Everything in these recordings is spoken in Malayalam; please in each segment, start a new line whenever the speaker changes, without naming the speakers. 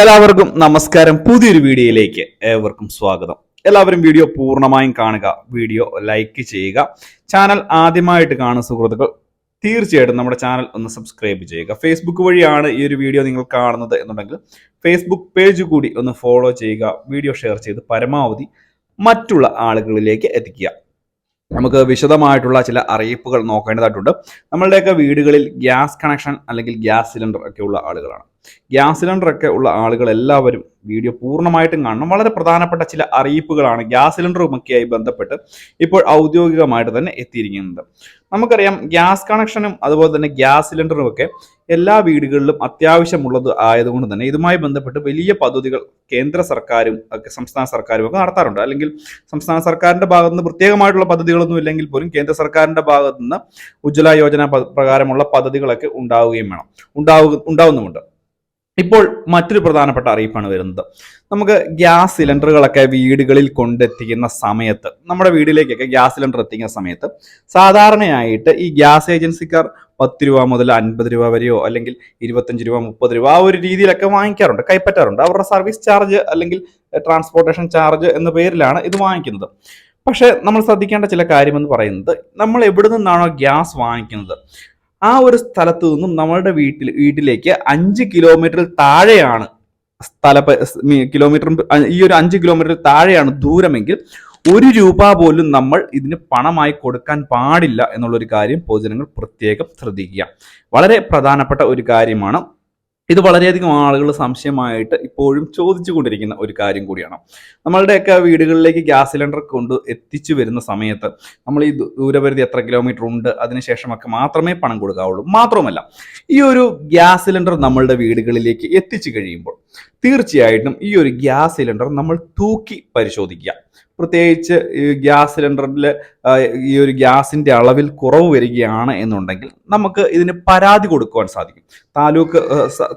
എല്ലാവർക്കും നമസ്കാരം. പുതിയൊരു വീഡിയോയിലേക്ക് ഏവർക്കും സ്വാഗതം. എല്ലാവരും വീഡിയോ പൂർണമായും കാണുക വീഡിയോ ലൈക്ക് ചെയ്യുക. ചാനൽ ആദ്യമായിട്ട് കാണുന്ന സുഹൃത്തുക്കൾ തീർച്ചയായിട്ടും നമ്മുടെ ചാനൽ ഒന്ന് സബ്സ്ക്രൈബ് ചെയ്യുക. ഫേസ്ബുക്ക് വഴിയാണ് ഈ ഒരു വീഡിയോ നിങ്ങൾ കാണുന്നത് എന്നുണ്ടെങ്കിൽ ഫേസ്ബുക്ക് പേജ് കൂടി ഒന്ന് ഫോളോ ചെയ്യുക വീഡിയോ ഷെയർ ചെയ്ത് പരമാവധി മറ്റുള്ള ആളുകളിലേക്ക് എത്തിക്കുക. നമുക്ക് വിശദമായിട്ടുള്ള ചില അറിയിപ്പുകൾ നോക്കേണ്ടതായിട്ടുണ്ട്. നമ്മളുടെയൊക്കെ വീടുകളിൽ ഗ്യാസ് കണക്ഷൻ അല്ലെങ്കിൽ ഗ്യാസ് സിലിണ്ടർ ഒക്കെ ഉള്ള ആളുകളാണ്. ഗ്യാസ് സിലിണ്ടറൊക്കെ ഉള്ള ആളുകൾ എല്ലാവരും വീഡിയോ പൂർണമായിട്ടും കാണണം. വളരെ പ്രധാനപ്പെട്ട ചില അറിയിപ്പുകളാണ് ഗ്യാസ് സിലിണ്ടറുമൊക്കെയായി ബന്ധപ്പെട്ട് ഇപ്പോൾ ഔദ്യോഗികമായിട്ട് തന്നെ എത്തിയിരിക്കുന്നത്. നമുക്കറിയാം ഗ്യാസ് കണക്ഷനും അതുപോലെ തന്നെ ഗ്യാസ് സിലിണ്ടറും ഒക്കെ എല്ലാ വീടുകളിലും അത്യാവശ്യമുള്ളത് ആയതുകൊണ്ട് തന്നെ ഇതുമായി ബന്ധപ്പെട്ട് വലിയ പദ്ധതികൾ കേന്ദ്ര സർക്കാരും ഒക്കെ സംസ്ഥാന സർക്കാരും ഒക്കെ നടത്താറുണ്ട്. അല്ലെങ്കിൽ സംസ്ഥാന സർക്കാരിന്റെ ഭാഗത്ത് നിന്ന് പ്രത്യേകമായിട്ടുള്ള പദ്ധതികളൊന്നും ഇല്ലെങ്കിൽ പോലും കേന്ദ്ര സർക്കാരിന്റെ ഭാഗത്ത് നിന്ന് ഉജ്ജ്വല യോജന പ്രകാരമുള്ള പദ്ധതികളൊക്കെ ഉണ്ടാവുകയും വേണം. ഉണ്ടാവുക ഉണ്ടാവുന്നുമുണ്ട്. ഇപ്പോൾ മറ്റൊരു പ്രധാനപ്പെട്ട അറിയിപ്പാണ് വരുന്നത്. നമുക്ക് ഗ്യാസ് സിലിണ്ടറുകളൊക്കെ വീടുകളിൽ കൊണ്ടെത്തിക്കുന്ന സമയത്ത് നമ്മുടെ വീടിലേക്കൊക്കെ ഗ്യാസ് സിലിണ്ടർ എത്തിക്കുന്ന സമയത്ത് സാധാരണയായിട്ട് ഈ ഗ്യാസ് ഏജൻസിക്കാർ പത്ത് രൂപ മുതൽ അൻപത് രൂപ വരെയോ അല്ലെങ്കിൽ ഇരുപത്തഞ്ച് രൂപ മുപ്പത് രൂപ ആ ഒരു രീതിയിലൊക്കെ വാങ്ങിക്കാറുണ്ട്. കൈപ്പറ്റാറുണ്ട്. അവരുടെ സർവീസ് ചാർജ് അല്ലെങ്കിൽ ട്രാൻസ്പോർട്ടേഷൻ ചാർജ് എന്ന പേരിലാണ് ഇത് വാങ്ങിക്കുന്നത്. പക്ഷേ നമ്മൾ ശ്രദ്ധിക്കേണ്ട ചില കാര്യമെന്ന് പറയുന്നത് നമ്മൾ എവിടെ നിന്നാണോ ഗ്യാസ് വാങ്ങിക്കുന്നത്? ആ ഒരു സ്ഥലത്തു നിന്നും നമ്മളുടെ വീട്ടിൽ വീട്ടിലേക്ക് അഞ്ച് കിലോമീറ്ററിൽ താഴെയാണ് സ്ഥല കിലോമീറ്റർ ഈ ഒരു അഞ്ച് കിലോമീറ്റർ താഴെയാണ് ദൂരമെങ്കിൽ ഒരു രൂപ പോലും നമ്മൾ ഇതിന് പണമായി കൊടുക്കാൻ പാടില്ല എന്നുള്ളൊരു കാര്യം പൊതുജനങ്ങൾ പ്രത്യേകം ശ്രദ്ധിക്കുക. വളരെ പ്രധാനപ്പെട്ട ഒരു കാര്യമാണ് ഇത് വളരെയധികം ആളുകൾ സംശയമായിട്ട് ഇപ്പോഴും ചോദിച്ചുകൊണ്ടിരിക്കുന്ന ഒരു കാര്യം കൂടിയാണ്. നമ്മളുടെയൊക്കെ വീടുകളിലേക്ക് ഗ്യാസ് സിലിണ്ടർ കൊണ്ട് എത്തിച്ചു വരുന്ന സമയത്ത് നമ്മൾ ഈ ദൂരപരിധി എത്ര കിലോമീറ്റർ ഉണ്ട് അതിനുശേഷമൊക്കെ മാത്രമേ പണം കൊടുക്കാവുള്ളൂ. മാത്രമല്ല ഈ ഒരു ഗ്യാസ് സിലിണ്ടർ നമ്മളുടെ വീടുകളിലേക്ക് എത്തിച്ചു കഴിയുമ്പോൾ തീർച്ചയായിട്ടും ഈ ഒരു ഗ്യാസ് സിലിണ്ടർ നമ്മൾ തൂക്കി പരിശോധിക്കുക. പ്രത്യേകിച്ച് ഈ ഗ്യാസ് സിലിണ്ടറിൽ ഈ ഒരു ഗ്യാസിന്റെ അളവിൽ കുറവ് വരികയാണ് എന്നുണ്ടെങ്കിൽ നമുക്ക് ഇതിന് പരാതി കൊടുക്കുവാൻ സാധിക്കും. താലൂക്ക്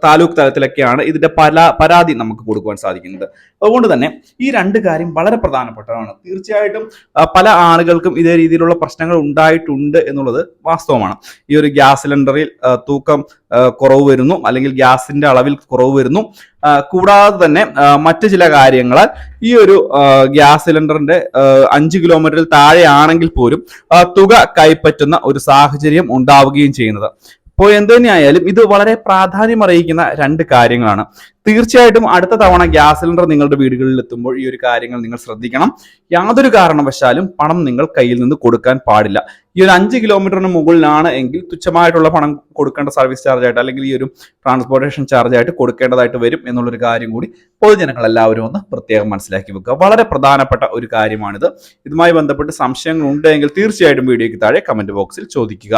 താലൂക്ക് തലത്തിലൊക്കെയാണ് ഇതിന്റെ പരാ പരാതി നമുക്ക് കൊടുക്കുവാൻ സാധിക്കുന്നത്. അതുകൊണ്ട് തന്നെ ഈ രണ്ട് കാര്യം വളരെ പ്രധാനപ്പെട്ടതാണ്. തീർച്ചയായിട്ടും പല ആളുകൾക്കും ഇതേ രീതിയിലുള്ള പ്രശ്നങ്ങൾ ഉണ്ടായിട്ടുണ്ട് എന്നുള്ളത് വാസ്തവമാണ്. ഈ ഒരു ഗ്യാസ് സിലിണ്ടറിൽ തൂക്കം കുറവ് വരുന്നു. അല്ലെങ്കിൽ ഗ്യാസിന്റെ അളവിൽ കുറവ് വരുന്നു. കൂടാതെ തന്നെ മറ്റു ചില കാര്യങ്ങളാൽ ഈ ഒരു ഗ്യാസ് സിലിണ്ടറിന്റെ അഞ്ച് കിലോമീറ്ററിൽ താഴെയാണെങ്കിൽ പോലും തുക കൈപ്പറ്റുന്ന ഒരു സാഹചര്യം ഉണ്ടാവുകയും ചെയ്യുന്നത്. അപ്പോൾ എന്ത് തന്നെയായാലും ഇത് വളരെ പ്രാധാന്യം അറിയിക്കുന്ന രണ്ട് കാര്യങ്ങളാണ്. തീർച്ചയായിട്ടും അടുത്ത തവണ ഗ്യാസ് സിലിണ്ടർ നിങ്ങളുടെ വീടുകളിൽ എത്തുമ്പോൾ ഈ ഒരു കാര്യങ്ങൾ നിങ്ങൾ ശ്രദ്ധിക്കണം. യാതൊരു കാരണവശാലും പണം നിങ്ങൾ കയ്യിൽ നിന്ന് കൊടുക്കാൻ പാടില്ല. ഈ ഒരു അഞ്ച് കിലോമീറ്ററിന് മുകളിലാണ് എങ്കിൽ തുച്ഛമായിട്ടുള്ള പണം കൊടുക്കേണ്ട സർവീസ് ചാർജ് ആയിട്ട് അല്ലെങ്കിൽ ഈ ഒരു ട്രാൻസ്പോർട്ടേഷൻ ചാർജ് ആയിട്ട് കൊടുക്കേണ്ടതായിട്ട് വരും എന്നുള്ളൊരു കാര്യം കൂടി പൊതുജനങ്ങൾ എല്ലാവരും ഒന്ന് പ്രത്യേകം മനസ്സിലാക്കി വെക്കുക. വളരെ പ്രധാനപ്പെട്ട ഒരു കാര്യമാണിത്. ഇതുമായി ബന്ധപ്പെട്ട് സംശയങ്ങൾ ഉണ്ടെങ്കിൽ തീർച്ചയായിട്ടും വീഡിയോയ്ക്ക് താഴെ കമന്റ് ബോക്സിൽ ചോദിക്കുക.